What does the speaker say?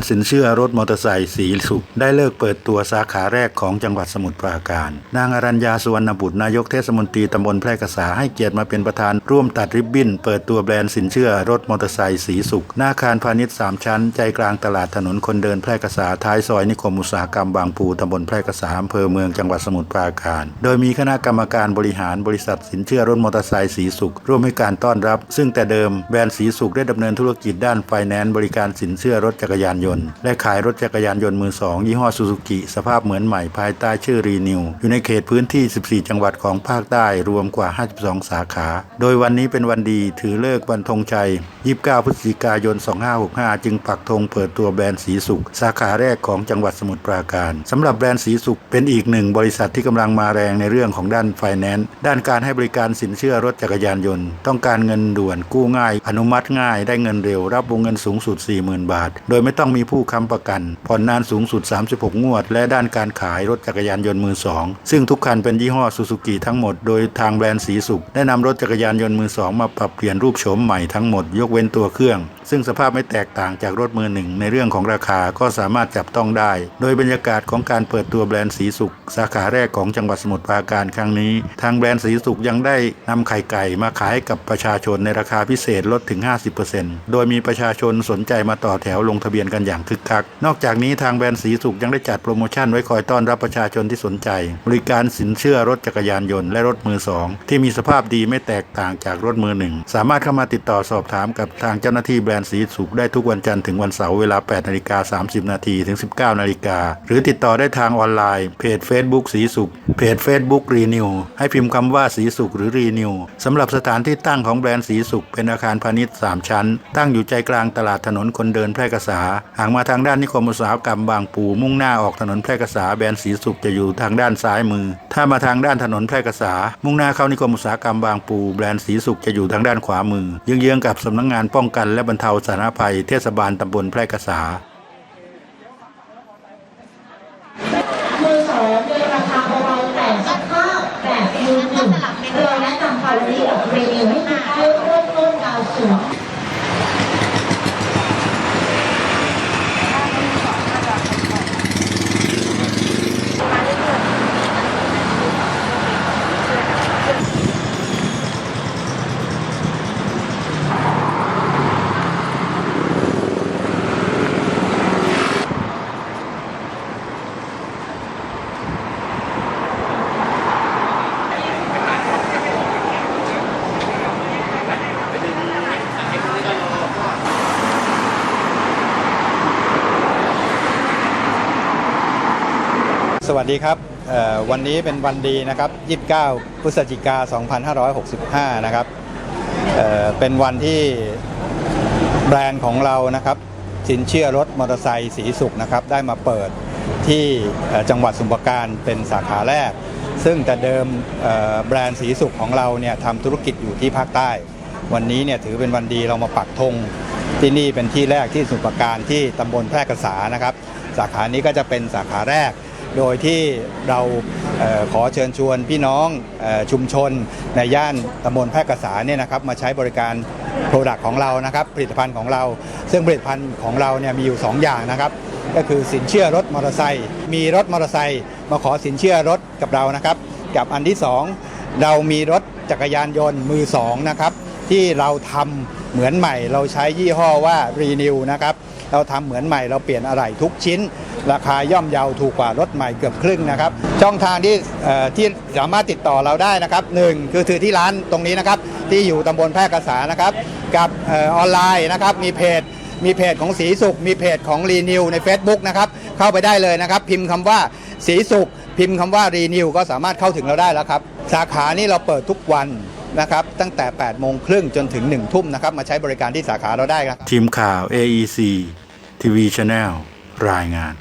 ด์สินเชื่อรถมอเตอร์ไซค์สีสุข ได้เลิกเปิดตัวสาขาแรกของจังหวัดสมุทรปราการ นางอรัญญาสุวรรณบุตรนายกเทศมนตรีตำบลแพร่กษาให้เกียรติมาเป็นประธานร่วมตัดริบบิ้น เปิดตัวแบรนด์สินเชื่อรถมอเตอร์ไซค์สีสุข หน้าอาคารพาณิชย์สามชั้น ใจกลางตลาดถนนคนเดินแพร่กษาท้ายซอยนิคมอุตสาหกรรมบางปูตำบลแพร่กษาอำเภอเมืองจังหวัดสมุทรปราการ โดยมีคณะกรรมการบริหารบริษัทสินเชื่อรถมอเตอร์ไซค์สีสุข ร่วมให้การต้อนรับ ซึ่งแต่เดิมแบรนด์สีสุขได้ดำเนินธุรกิจด้านไฟแนนซ์บริการสินเชื่อรถจักรยานยนต์ และขายรถจักรยานยนต์มือสองยี่ห้อซูซูกิสภาพเหมือนใหม่ภายใต้ชื่อรีนิวอยู่ในเขตพื้นที่ 14 จังหวัดของภาคใต้รวมกว่า 52 สาขา โดยวันนี้เป็นวันดีถือเลิกวันธงชัย 29 พฤศจิกายน 2565 จึงปักธงเปิดตัวแบรนด์สีสุข สาขาแรกของจังหวัดสมุทรปราการสำหรับแบรนด์สีสุขเป็นอีกหนึ่งบริษัทที่กำลังมาแรงในเรื่องของด้านไฟแนนซ์ด้านการให้บริการสินเชื่อรถจักรยานยนต์ ต้องการเงินด่วนกู้ง่าย อนุมัติง่าย ได้เงินเร็ว รับวงเงินสูงสุด 40,000 บาท โดยไม่ต้องมีผู้ค้ำประกัน ผ่อนนานสูงสุด 36 งวด และด้านการขายรถจักรยานยนต์มือสองซึ่งทุกคันเป็นยี่ห้อซูซูกิทั้งหมด โดยทางแบรนด์สีสุขได้นำรถจักรยานยนต์มือสองมาปรับเปลี่ยนรูปโฉมใหม่ทั้งหมดยกเว้นตัวเครื่อง ซึ่งสภาพไม่แตกต่างจากรถมือหนึ่งในเรื่องของราคาก็สามารถจับต้องได้ โดยบรรยากาศของการเปิดตัวแบรนด์สีสุข สาขาแรกของจังหวัดสมุทรปราการครั้งนี้ ทางแบรนด์สีสุขยังได้นำไข่ไก่มาขายกับประชาชนในราคาพิเศษลดถึง 50%โดยมีประชาชนสนใจมาต่อแถวลงทะเบียนกันอย่างคึกคัก นอกจากนี้ทางแบรนด์สีสุขยังได้จัดโปรโมชั่นไว้คอยต้อนรับประชาชนที่สนใจ บริการสินเชื่อรถจักรยานยนต์และรถมือสองที่มีสภาพดีไม่แตกต่างจากรถมือหนึ่งสามารถเข้ามาติดต่อสอบถามกับทางเจ้าหน้าที่แบรนด์สีสุขได้ทุกวันจันทร์ถึงวันเสาร์เวลา8นาฬิกา30นาทีถึง 19นาฬิกาหรือติดต่อได้ทางออนไลน์เพจ Facebook สีสุขเพจ Facebook Renew ให้พิมพ์คำว่าสีสุขหรือ Renew สำหรับสถานที่ตั้งของแบรนด์สีสุขเป็นอาคารพาณิชย์ 3 ชั้น ตั้งอยู่ใจกลางตลาดถนนคนเดินแพร่กษาหากมาทางด้านนิคมอุตสาหกรรมบางปูมุ่งหน้าออกถนนแพร่กษาแบรนสีสุขจะอยู่ทางด้านซ้ายมือ ถ้ามาทางด้านถนนแพร่กษา มุ่งหน้าเข้านิคมอุตสาหกรรมบางปูแบรนด์สีสุขจะอยู่ทางด้านขวามือเยื้องๆกับสำนักงงานป้องกันและบรรเทาสาธารณภัยเทศบาลตำบลแพร่กษามือสองในราคาเบาๆแต่สภาพแบบมือหนึ่งเราแนะนำค่ะวันนี้กับรีวิวให้คุณได้เริ่มต้นดาวสวย สวัสดีครับวันนี้เป็นวันดีนะครับ 29 พฤศจิกา 2565 นะครับเเป็นวันที่แบรนด์ของเรานะครับ สินเชื่อรถมอเตอร์ไซค์สีสุขนะครับ ได้มาเปิดที่จังหวัดสมุพรปราการเป็นสาขาแรก ซึ่งแต่เดิมแบรนด์สีสุขของเราเนี่ยทำธุรกิจอยู่ที่ภาคใต้ วันนี้เนี่ยถือเป็นวันดีเรามาปักธงที่นี่เป็นที่แรกที่สมุพรปราการที่ตำบลแพร่กษานะครับ สาขานี้ก็จะเป็นสาขาแรก โดยที่เราขอเชิญชวนพี่น้องชุมชนในย่านตำบลแพร่กษาเนี่ยนะครับมาใช้บริการโปรดักต์ของเรานะครับผลิตภัณฑ์ของเรา ซึ่งผลิตภัณฑ์ของเราเนี่ยมีอยู่ 2 อย่างนะครับ ก็คือสินเชื่อรถมอเตอร์ไซค์มีรถมอเตอร์ไซค์มาขอสินเชื่อรถกับเรานะครับ กับอันที่ 2 เรามีรถจักรยานยนต์มือสองนะครับที่เราทำเหมือนใหม่เราใช้ยี่ห้อว่า Renew นะครับ เราทำเหมือนใหม่เราเปลี่ยนอะไหล่ทุกชิ้น ราคาย่อมเยาถูกกว่ารถใหม่เกือบครึ่งนะครับ ช่องทางที่ที่สามารถติดต่อเราได้นะครับหนึ่งคือถือที่ร้านตรงนี้นะครับ ที่อยู่ตำบลแพร่กษานะครับ กับอออนไลน์นะครับ มีเพจมีเพจของสีสุข มีเพจของรีนิวใน Facebook นะครับ เข้าไปได้เลยนะครับ พิมพ์คำว่าสีสุข พิมพ์คำว่ารีนิวก็สามารถเข้าถึงเราได้แล้วครับ สาขานี้เราเปิดทุกวัน นะครับตั้งแต่ 8 โมงครึ่งจนถึง 1 ทุ่มนะครับ มาใช้บริการที่สาขาเราได้ครับ ทีมข่าว AEC TV Channel รายงาน